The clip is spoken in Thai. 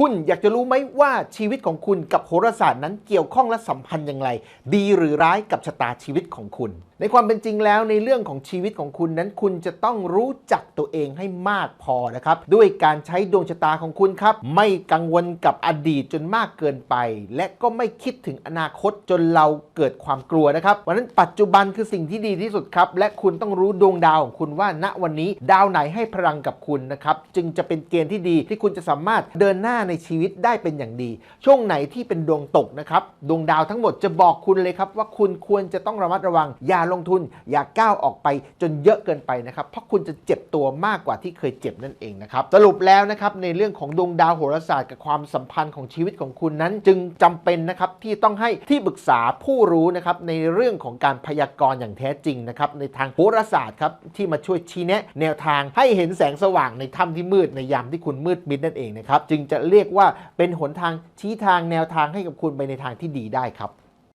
คุณอยากจะรู้ไหมว่าชีวิตของคุณกับโหราศาสตร์นั้นเกี่ยวข้องและสัมพันธ์อย่างไร ดีหรือร้ายกับชะตาชีวิตของคุณ ในความเป็นจริงแล้วในเรื่องของชีวิตของคุณนั้นคุณจะต้องรู้จักตัวเองให้มากพอนะครับ ด้วยการใช้ดวงชะตาของคุณครับ ไม่กังวลกับอดีตจนมากเกินไป และก็ไม่คิดถึงอนาคตจนเราเกิดความกลัวนะครับวันนั้นปัจจุบันคือสิ่งที่ดีที่สุดครับ และคุณต้องรู้ดวงดาวของคุณว่าณวันนี้ดาวไหนให้พลังกับคุณนะครับจึงจะเป็นเกณฑ์ที่ดีที่คุณจะสามารถเดินหน้าในชีวิตได้เป็นอย่างดี ช่วงไหนที่เป็นดวงตกนะครับ ดวงดาวทั้งหมดจะบอกคุณเลยครับ ว่าคุณควรจะต้องระมัดระวัง อย่าลงทุน อย่าก้าวออกไปจนเยอะเกินไปนะครับ เพราะคุณจะเจ็บตัวมากกว่าที่เคยเจ็บนั่นเองนะครับ สรุปแล้วนะครับในเรื่องของดวงดาวโหราศาสตร์กับความสัมพันธ์ของชีวิตของคุณนั้น จึงจำเป็นนะครับที่ต้องให้ที่ปรึกษาผู้รู้นะครับในเรื่องของการพยากรณ์อย่างแท้จริงนะครับในทางโหราศาสตร์ครับที่มาช่วยชี้แนะ แนวทางให้เห็นแสงสว่างในถ้ำที่มืดในยามที่คุณมืดมิดนั่นเองนะครับจึงจะเเรียกว่าเป็นหนทางชี้ทางแนวทางให้กับคุณไปในทางที่ดีได้ครับ